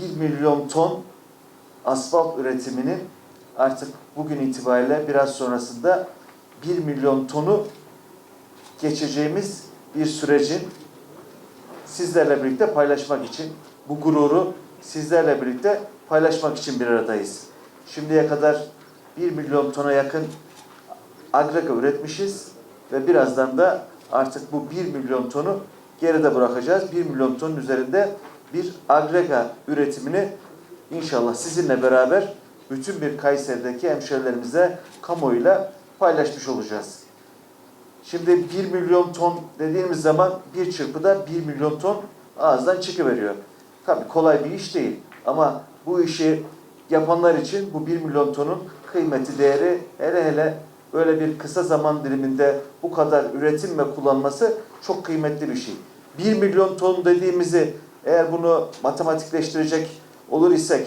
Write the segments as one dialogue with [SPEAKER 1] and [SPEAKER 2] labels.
[SPEAKER 1] 1 milyon ton asfalt üretiminin artık bugün itibariyle biraz sonrasında 1 milyon tonu geçeceğimiz bir sürecin sizlerle birlikte paylaşmak için, bu gururu sizlerle birlikte paylaşmak için bir aradayız. Şimdiye kadar 1 milyon tona yakın agrega üretmişiz ve birazdan da artık bu 1 milyon tonu geride bırakacağız. 1 milyon tonun üzerinde bir agrega üretimini inşallah sizinle beraber bütün bir Kayseri'deki hemşerilerimize kamuoyuyla paylaşmış olacağız. Şimdi 1 milyon ton dediğimiz zaman bir çırpıda 1 milyon ton ağızdan çıkıveriyor. Tabii kolay bir iş değil ama bu işi yapanlar için bu 1 milyon tonun kıymeti, değeri hele hele böyle bir kısa zaman diliminde bu kadar üretim ve kullanması çok kıymetli bir şey. 1 milyon ton dediğimizi eğer bunu matematikleştirecek olur isek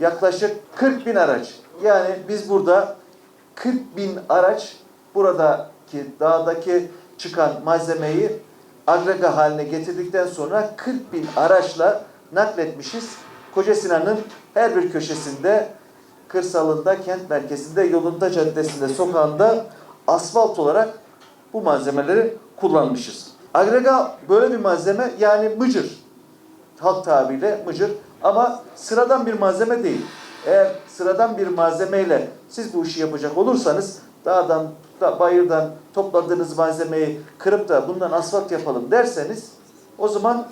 [SPEAKER 1] yaklaşık 40 bin araç. Yani biz burada 40 bin araç buradaki dağdaki çıkan malzemeyi agrega haline getirdikten sonra 40 bin araçla nakletmişiz. Koca Sinan'ın her bir köşesinde, kırsalında, kent merkezinde, yolunda, caddesinde, sokağında asfalt olarak bu malzemeleri kullanmışız. Agrega böyle bir malzeme yani mıcır. Halk tabiriyle mıcır ama sıradan bir malzeme değil. Eğer sıradan bir malzemeyle siz bu işi yapacak olursanız dağdan, da, bayırdan topladığınız malzemeyi kırıp da bundan asfalt yapalım derseniz o zaman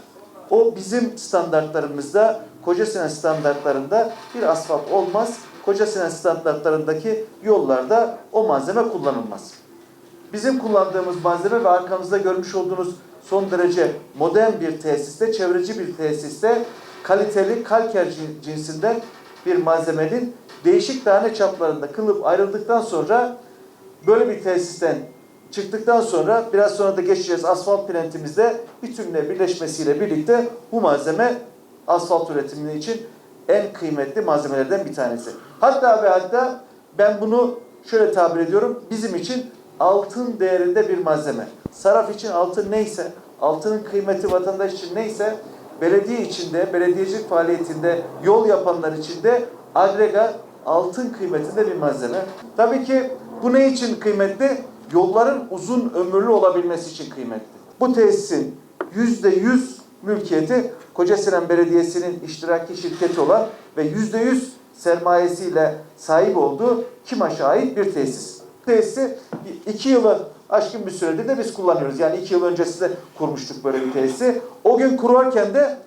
[SPEAKER 1] o bizim standartlarımızda, Koca Sinan standartlarında bir asfalt olmaz. Koca Sinan standartlarındaki yollarda o malzeme kullanılmaz. Bizim kullandığımız malzeme ve arkamızda görmüş olduğunuz son derece modern bir tesiste, çevreci bir tesiste kaliteli kalker cin- cinsinden bir malzemenin değişik tane çaplarında kılıp ayrıldıktan sonra böyle bir tesisten çıktıktan sonra biraz sonra da geçeceğiz asfalt plantimizde bütünle birleşmesiyle birlikte bu malzeme asfalt üretimi için en kıymetli malzemelerden bir tanesi. Hatta ve hatta ben bunu şöyle tabir ediyorum. Bizim için altın değerinde bir malzeme. Saraf için altın neyse, altının kıymeti vatandaş için neyse, belediye içinde, belediyecilik faaliyetinde yol yapanlar için de agrega altın kıymetinde bir malzeme. Tabii ki bu ne için kıymetli? Yolların uzun ömürlü olabilmesi için kıymetli. Bu tesisin yüzde yüz mülkiyeti Kocasinan Belediyesi'nin iştiraki şirketi olan ve yüzde yüz sermayesiyle sahip olduğu KİMAŞ'a ait bir tesis. Tesisi iki yılı aşkın bir süredir de biz kullanıyoruz. Yani iki yıl öncesinde kurmuştuk böyle bir tesisi. O gün kurarken de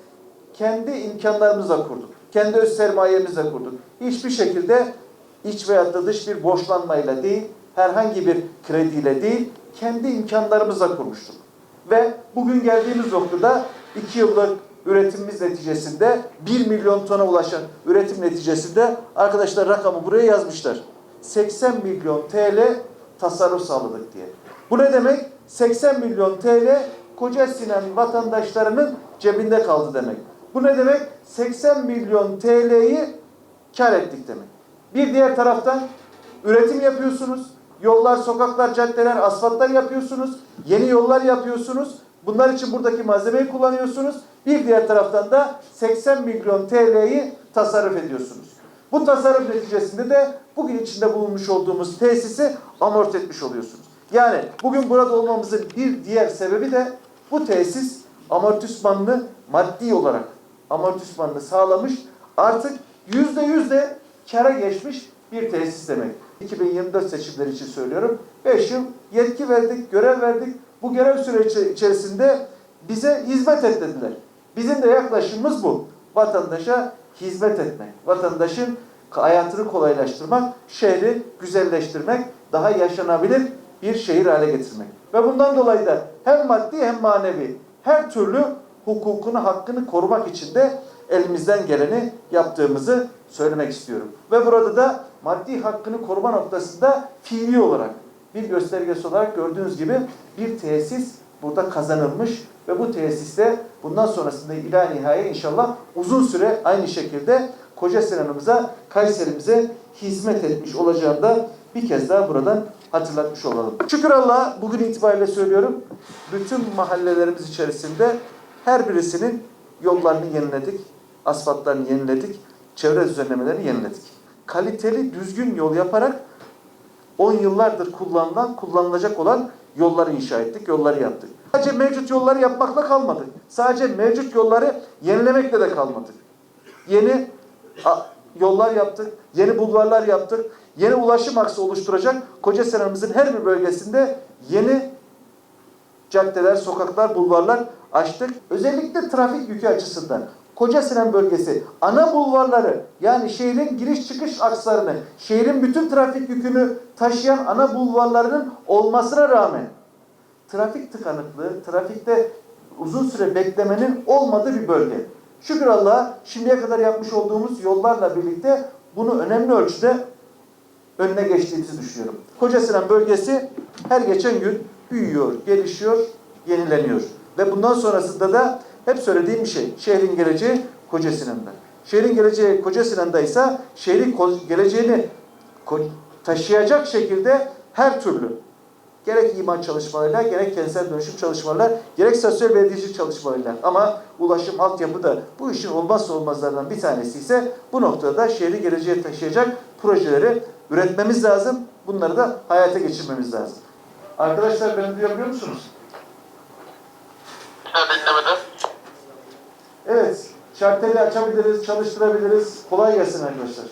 [SPEAKER 1] kendi imkanlarımızla kurduk. Kendi öz sermayemizle kurduk. Hiçbir şekilde iç veyahut da dış bir borçlanmayla değil, herhangi bir krediyle değil, kendi imkanlarımızla kurmuştuk. Ve bugün geldiğimiz noktada iki yıllık üretimimiz neticesinde 1 milyon tona ulaşan üretim neticesinde arkadaşlar rakamı buraya yazmışlar. 80 milyon TL tasarruf sağladık diye. Bu ne demek? 80 milyon TL Koca Sinan vatandaşlarının cebinde kaldı demek. Bu ne demek? 80 milyon TL'yi kar ettik demek. Bir diğer taraftan üretim yapıyorsunuz. Yollar, sokaklar, caddeler, asfaltlar yapıyorsunuz. Yeni yollar yapıyorsunuz. Bunlar için buradaki malzemeyi kullanıyorsunuz. Bir diğer taraftan da 80 milyon TL'yi tasarruf ediyorsunuz. Bu tasarruf neticesinde de bugün içinde bulunmuş olduğumuz tesisi amorti etmiş oluyorsunuz. Yani bugün burada olmamızın bir diğer sebebi de bu tesis amortismanını maddi olarak amortismanını sağlamış artık yüzde yüzde kara geçmiş bir tesis demek. 2024 seçimleri için söylüyorum. 5 yıl yetki verdik, görev verdik. Bu görev süreci içerisinde bize hizmet et dediler. Bizim de yaklaşımımız bu. Vatandaşa hizmet etmek. Vatandaşın hayatını kolaylaştırmak, şehri güzelleştirmek, daha yaşanabilir bir şehir hale getirmek. Ve bundan dolayı da hem maddi hem manevi her türlü hukukunu, hakkını korumak için de elimizden geleni yaptığımızı söylemek istiyorum. Ve burada da maddi hakkını koruma noktasında fiili olarak bir göstergesi olarak gördüğünüz gibi bir tesis burada kazanılmış ve bu tesiste bundan sonrasında ila nihaya inşallah uzun süre aynı şekilde Koca Sinan'ımıza, Kayserimize hizmet etmiş olacağını da bir kez daha buradan hatırlatmış olalım. Şükür Allah'a bugün itibariyle söylüyorum. Bütün mahallelerimiz içerisinde her birisinin yollarını yeniledik. asfaltlarını yeniledik, çevre düzenlemelerini yeniledik. Kaliteli, düzgün yol yaparak 10 yıllardır kullanılan, kullanılacak olan yolları inşa ettik, yolları yaptık. Sadece mevcut yolları yapmakla kalmadık. Sadece mevcut yolları yenilemekle de kalmadık. Yeni yollar yaptık, yeni bulvarlar yaptık, yeni ulaşım aksı oluşturacak Kocaeli'mizin her bir bölgesinde yeni caddeler, sokaklar, bulvarlar açtık. Özellikle trafik yükü açısından Kocasinan bölgesi ana bulvarları yani şehrin giriş çıkış akslarını, şehrin bütün trafik yükünü taşıyan ana bulvarlarının olmasına rağmen trafik tıkanıklığı, trafikte uzun süre beklemenin olmadığı bir bölge. Şükür Allah'a şimdiye kadar yapmış olduğumuz yollarla birlikte bunu önemli ölçüde önüne geçtiğimizi düşünüyorum. Kocasinan bölgesi her geçen gün büyüyor, gelişiyor, yenileniyor. Ve bundan sonrasında da hep söylediğim bir şey. Şehrin geleceği Kocasinan'da. Şehrin geleceği Kocasinan'da ise şehrin geleceğini taşıyacak şekilde her türlü gerek iman çalışmalarıyla, gerek kentsel dönüşüm çalışmalarıyla, gerek sosyal belediyecilik çalışmalarıyla ama ulaşım altyapı da bu işin olmazsa olmazlarından bir tanesi ise bu noktada da şehri geleceğe taşıyacak projeleri üretmemiz lazım. Bunları da hayata geçirmemiz lazım. Arkadaşlar beni duyabiliyor musunuz?
[SPEAKER 2] Ben dinlemedim.
[SPEAKER 1] Evet, şarteli açabiliriz, çalıştırabiliriz. Kolay gelsin arkadaşlar.